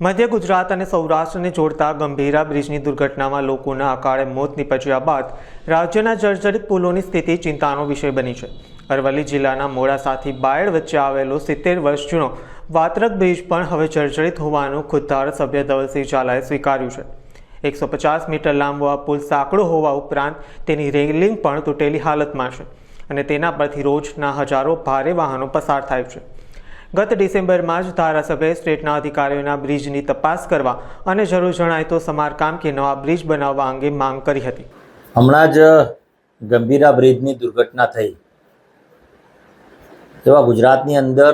મધ્ય ગુજરાત અને સૌરાષ્ટ્રને જોડતા ગંભીરા બ્રિજની દુર્ઘટનામાં લોકોના અકાળે મોત નીપજ્યા બાદ રાજ્યના જર્જરિત પુલોની સ્થિતિ ચિંતાનો વિષય બની છે. અરવલ્લી જિલ્લાના મોડાસાથી બાયડ વચ્ચે આવેલો સિત્તેર વર્ષ જૂનો વાત્રક બ્રિજ પણ હવે જર્જરિત હોવાનું ખુદ સભ્ય ધવલસિંહ ઝાલાએ સ્વીકાર્યું છે. એકસો પચાસ મીટર લાંબો આ પુલ સાંકડો હોવા ઉપરાંત તેની રેલિંગ પણ તૂટેલી હાલતમાં છે અને તેના પરથી રોજના હજારો ભારે વાહનો પસાર થાય છે. ગત ડિસેમ્બરમાં જ ધારાસભ્યે સ્ટેટના અધિકારીઓના બ્રિજની તપાસ કરવા અને જરૂર જણાય તો સમારકામ કે નવા બ્રિજ બનાવવા અંગે માંગ કરી હતી. હમણાં જ ગંભીરા બ્રિજની દુર્ઘટના થઈ. એવા ગુજરાતની અંદર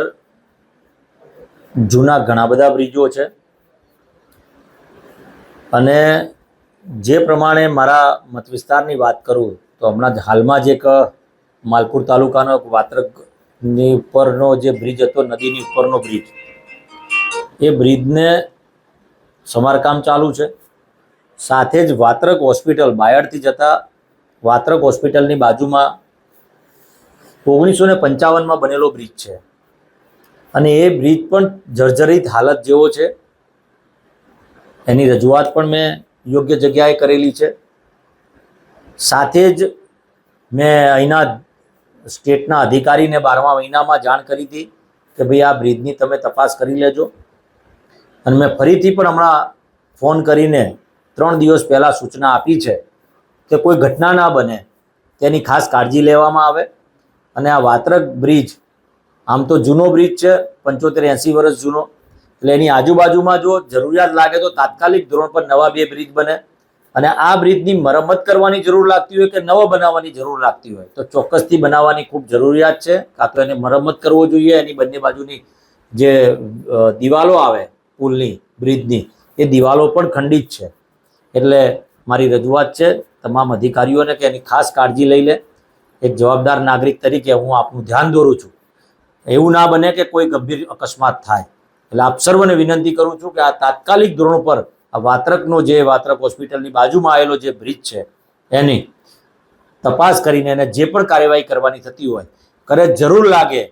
જૂના ઘણા બધા બ્રિજો છે. અને જે પ્રમાણે મારા મત વિસ્તારની વાત કરું તો હમણાં જ હાલમાં જ એક માલપુર તાલુકાનો એક વાત્રકની ઉપરનો જે બ્રિજ હતો, નદીની ઉપરનો બ્રિજ એ બ્રિજને સમારકામ ચાલુ છે. સાથે જ વાત્રક હોસ્પિટલ બાયડથી જતા વાત્રક હોસ્પિટલની બાજુમાં ઓગણીસો ને પંચાવનમાં બનેલો બ્રિજ છે. અને એ બ્રિજ પણ જર્જરિત હાલત જેવો છે. એની રજૂઆત પણ મેં યોગ્ય જગ્યાએ કરેલી છે. સાથે જ મેં અહીંના સ્ટેટના અધિકારીને બારમા મહિનામાં જાણ કરી હતી કે ભાઈ આ બ્રિજની તમે તપાસ કરી લેજો. અને મેં ફરીથી પણ હમણાં ફોન કરીને ત્રણ દિવસ પહેલાં સૂચના આપી છે કે કોઈ ઘટના ના બને તેની ખાસ કાળજી લેવામાં આવે. અને આ વાત્રક બ્રિજ, આમ તો જૂનો બ્રિજ છે, પંચોતેર એંસી વર્ષ જૂનો. એટલે એની આજુબાજુમાં જો જરૂરિયાત લાગે તો તાત્કાલિક ધોરણ પર નવા બે બ્રિજ બને. અને આ બ્રિજની મરમ્મત કરવાની જરૂર લાગતી હોય કે નવો બનાવવાની જરૂર લાગતી હોય? તો ચોક્કસથી બનાવવાની ખૂબ જરૂરિયાત છે. કાં તો એને મરમ્મત કરવો જોઈએ. એની બંને બાજુની જે દિવાલો આવે, પુલની, બ્રિજની, એ દિવાલો પણ ખંડિત છે. એટલે મારી રજૂઆત છે, તમામ અધિકારીઓને કે એની ખાસ કાળજી લઈ લે. એક જવાબદાર નાગરિક તરીકે હું આપનું ધ્યાન દોરું છું. એવું ના બને કે કોઈ ગંભીર અકસ્માત થાય. એટલે આપ સર્વને વિનંતી કરું છું કે આ તાત્કાલિક ધોરણ પર આ વાત્રકનો જે વાત્રક હોસ્પિટલની બાજુમાં આવેલો જે બ્રિજ છે, એની તપાસ કરીને એને જે પણ કાર્યવાહી કરવાની થતી હોય, કરે જરૂર લાગે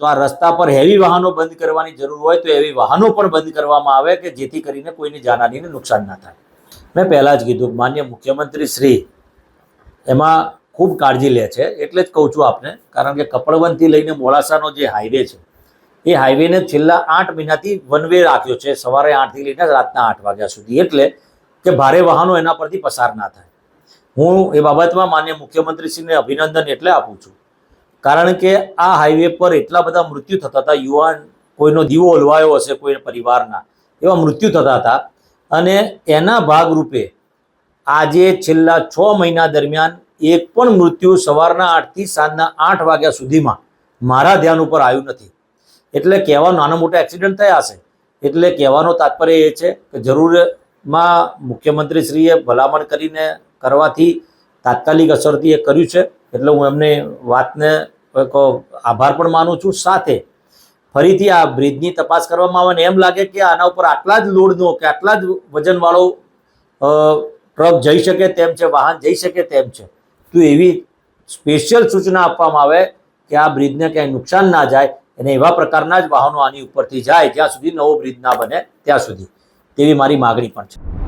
તો આ રસ્તા પર હેવી વાહનો બંધ કરવાની જરૂર હોય તો એવી વાહનો પણ બંધ કરવામાં આવે કે જેથી કરીને કોઈની જાનહાનીને નુકસાન ના થાય. મેં પહેલાં જ કીધું માન્ય મુખ્યમંત્રી શ્રી એમાં ખૂબ કાળજી લે છે, એટલે જ કહું છું આપને, કારણ કે કપડવનથી લઈને મોડાસાનો જે હાઈવે છે એ હાઈવેને છેલ્લા આઠ મહિનાથી વન વે રાખ્યો છે. સવારે આઠથી લઈને રાતના આઠ વાગ્યા સુધી. એટલે કે ભારે વાહનો એના પરથી પસાર ના થાય. હું એ બાબતમાં માન્ય મુખ્યમંત્રીશ્રીને અભિનંદન એટલે આપું છું. કારણ કે આ હાઈવે પર એટલા બધા મૃત્યુ થતા હતા. યુવાન કોઈનો દીવો ઓલવાયો હશે, કોઈ પરિવારના, એવા મૃત્યુ થતા હતા. અને એના ભાગરૂપે આજે છેલ્લા છ મહિના દરમિયાન એક પણ મૃત્યુ સવારના આઠથી સાંજના આઠ વાગ્યા સુધીમાં મારા ધ્યાન ઉપર આવ્યું નથી. એટલે કહેવા નાના મોટા એક્સિડન્ટ થયા છે એટલે કહેવાનો તાત્પર્ય એ છે કે જરૂરમાં મુખ્યમંત્રીશ્રીએ ભલામણ કરીને કરવાથી તાત્કાલિક અસરથી એ કર્યું છે. એટલે હું એમને વાતને આભાર પણ માનું છું. સાથે ફરીથી આ બ્રિજની તપાસ કરવામાં આવે ને એમ લાગે કે આના ઉપર આટલા જ લોડનો કે આટલા જ વજનવાળો ટ્રક જઈ શકે તેમ છે, વાહન જઈ શકે તેમ છે. તો એવી સ્પેશિયલ સૂચના આપવામાં આવે કે આ બ્રિજને ક્યાંય નુકસાન ના જાય. અને એવા પ્રકારના જ વાહનો આની ઉપરથી જાય, જ્યાં સુધી નવો બ્રિજ ના બને, ત્યાં સુધી. તેવી મારી માગણી પણ છે.